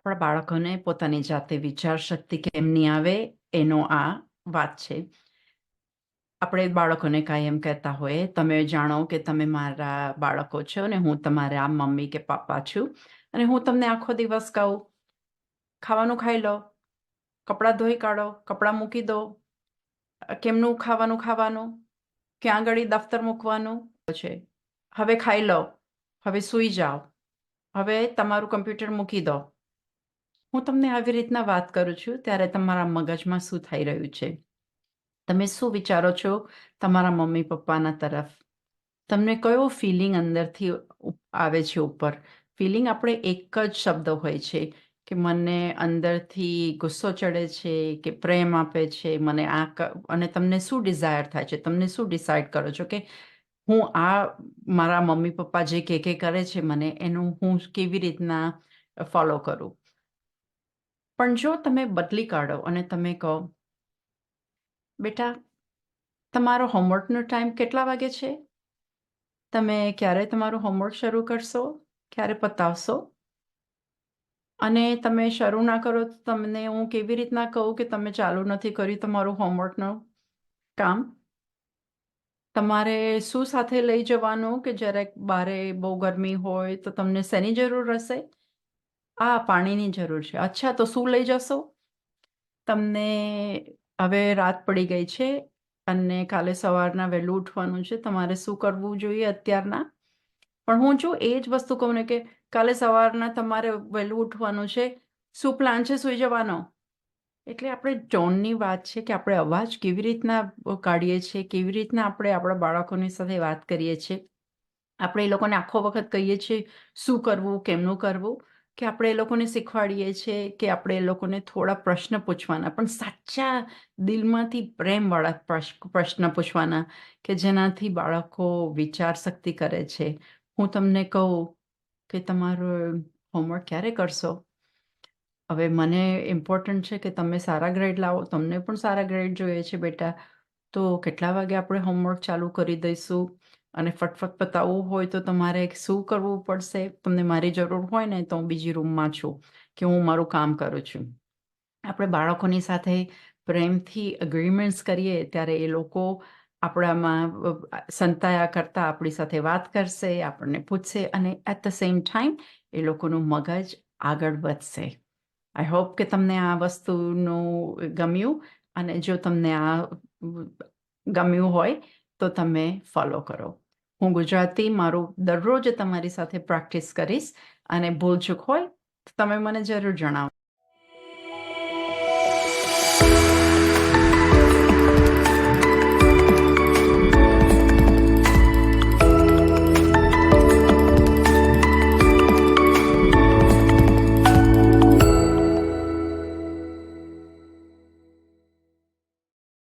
આપણા બાળકોને પોતાની જાતે વિચાર શક્તિ કેમ નહીં આવે, એનો આ વાત છે. આપણે બાળકોને કાયમ કહેતા હોઈએ, તમે જાણો કે તમે મારા બાળકો છો અને હું તમારા મમ્મી કે પપ્પા છું અને હું તમને આખો દિવસ કહું, ખાવાનું ખાઈ લો, કપડાં ધોઈ કાઢો, કપડાં મૂકી દો, કેમનું ખાવાનું ખાવાનું, ક્યાં આગળ દફતર મૂકવાનું છે? હવે ખાઈ લો, હવે સૂઈ જાઓ, હવે તમારું કમ્પ્યુટર મૂકી દો. હું તમને આવી રીતના વાત કરું છું, ત્યારે તમારા મગજમાં શું થઈ રહ્યું છે? તમે શું વિચારો છો તમારા મમ્મી પપ્પાના તરફ? તમને કયો ફિલિંગ અંદરથી આવે છે ઉપર? ફિલિંગ આપણે એક જ શબ્દ હોય છે કે મને અંદરથી ગુસ્સો ચડે છે કે પ્રેમ આપે છે, મને આ અને તમને શું ડિઝાયર થાય છે? તમને શું ડિસાઇડ કરો છો કે હું આ મારા મમ્મી પપ્પા જે કે કે કરે છે મને એનું હું કેવી રીતના ફોલો કરું? પણ જો તમે બદલી કાઢો અને તમે કહો, બેટા, તમારો હોમવર્કનો ટાઈમ કેટલા વાગે છે? તમે ક્યારે તમારું હોમવર્ક શરૂ કરશો? ક્યારે પતાવશો? અને તમે શરૂ ના કરો તો તમને હું કેવી રીતના કહું કે તમે ચાલુ નથી કર્યું તમારું હોમવર્કનું કામ? તમારે શું સાથે લઈ જવાનું? કે જરાક બારે બહુ ગરમી હોય તો તમને શેની જરૂર હશે? આ પાણીની જરૂર છે. અચ્છા, તો શું લઈ જશો? તમને હવે રાત પડી ગઈ છે અને કાલે સવારના વહેલું ઉઠવાનું છે. તમારે શું કરવું જોઈએ અત્યારના? પણ હું જો એ જ વસ્તુ કહું ને કે કાલે સવારના તમારે વહેલું ઉઠવાનું છે. શું પ્લાન છે સૂઈ જવાનો? એટલે આપણે ટોનની વાત છે કે આપણે અવાજ કેવી રીતના કાઢીએ છીએ, કેવી રીતના આપણે આપણા બાળકોની સાથે વાત કરીએ છીએ. આપણે એ લોકોને આખો વખત કહીએ છીએ શું કરવું, કેમનું કરવું. કે આપણે એ લોકોને શીખવાડીએ છીએ કે આપણે એ લોકોને થોડા પ્રશ્ન પૂછવાના. પણ સાચા દિલમાંથી પ્રેમવાળા પ્રશ્ન પૂછવાના કે જેનાથી બાળકો વિચાર શક્તિ કરે છે. હું તમને કહું કે તમારું હોમવર્ક ક્યારે કરશો? હવે મને ઇમ્પોર્ટન્ટ છે કે તમે સારા ગ્રેડ લાવો. તમને પણ સારા ગ્રેડ જોઈએ છે બેટા. તો કેટલા વાગે આપણે હોમવર્ક ચાલુ કરી દઈશું? અને ફટફટ પતાવવું હોય તો તમારે શું કરવું પડશે? તમને મારી જરૂર હોય ને તો હું બીજી રૂમમાં છું કે હું મારું કામ કરું છું. આપણે બાળકોની સાથે પ્રેમથી અગ્રીમેન્ટ્સ કરીએ ત્યારે એ લોકો આપણામાં સંતાયા કરતાં આપણી સાથે વાત કરશે, આપણને પૂછશે અને એટ ધ સેમ ટાઈમ એ લોકોનું મગજ આગળ વધશે. આઈ હોપ કે તમને આ વસ્તુનું ગમ્યું અને જો તમને આ ગમ્યું હોય તો તમે ફોલો કરો. હું ગુજરાતી મારું દરરોજ તમારી સાથે પ્રેક્ટિસ કરીશ અને ભૂલચૂક હોય તો તમે મને જરૂર જણાવો.